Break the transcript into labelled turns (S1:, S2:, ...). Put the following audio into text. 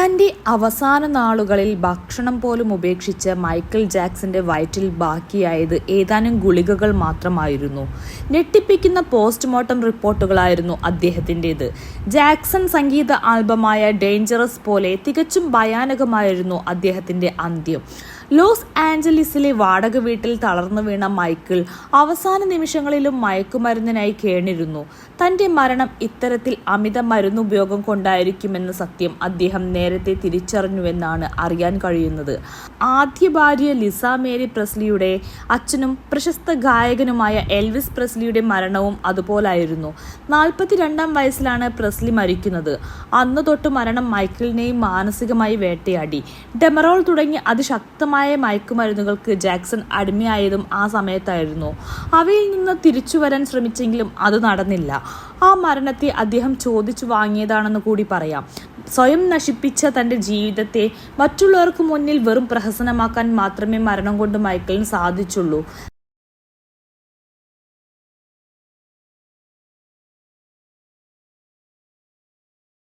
S1: തന്റെ അവസാന നാളുകളിൽ ഭക്ഷണം പോലും ഉപേക്ഷിച്ച് മൈക്കിൾ ജാക്സന്റെ വയറ്റിൽ ബാക്കിയായത് ഏതാനും ഗുളികകൾ മാത്രമായിരുന്നു. ഞെട്ടിപ്പിക്കുന്ന പോസ്റ്റ്മോർട്ടം റിപ്പോർട്ടുകളായിരുന്നു അദ്ദേഹത്തിന്റെത് ജാക്സൺ സംഗീത ആൽബമായ ഡേഞ്ചറസ് പോലെ തികച്ചും ഭയാനകമായിരുന്നു അദ്ദേഹത്തിന്റെ അന്ത്യം. ലോസ് ആഞ്ചലീസിലെ വാടക വീട്ടിൽ തളർന്നു വീണ മൈക്കിൾ അവസാന നിമിഷങ്ങളിലും മയക്കുമരുന്നിനായി കേണിരുന്നു. തന്റെ മരണം ഇത്തരത്തിൽ അമിത മരുന്നുപയോഗം കൊണ്ടായിരിക്കുമെന്ന സത്യം അദ്ദേഹം നേരത്തെ തിരിച്ചറിഞ്ഞുവെന്നാണ് അറിയാൻ കഴിയുന്നത്. ആദ്യ ഭാര്യ ലിസ മേരി പ്രസ്ലിയുടെ അച്ഛനും പ്രശസ്ത ഗായകനുമായ എൽവിസ് പ്രസ്ലിയുടെ മരണവും അതുപോലായിരുന്നു. നാൽപ്പത്തിരണ്ടാം വയസ്സിലാണ് പ്രസ്ലി മരിക്കുന്നത്. അന്ന് തൊട്ട് മരണം മൈക്കിളിനെയും മാനസികമായി വേട്ടയാടി. ഡെമറോൾ തുടങ്ങിയ അതിശക്തമായ മയക്കുമരുന്നുകൾക്ക് ജാക്സൺ അടിമയായതും ആ സമയത്തായിരുന്നു. അവയിൽ നിന്ന് തിരിച്ചു വരാൻ ശ്രമിച്ചെങ്കിലും അത് നടന്നില്ല. ആ മരണത്തെ അദ്ദേഹം ചോദിച്ചു വാങ്ങിയതാണെന്ന് കൂടി പറയാം. സ്വയം നശിപ്പിച്ച തന്റെ ജീവിതത്തെ മറ്റുള്ളവർക്ക് മുന്നിൽ വെറും പ്രഹസനമാക്കാൻ മാത്രമേ മരണം കൊണ്ട് മൈക്കിളിന് സാധിച്ചുള്ളൂ.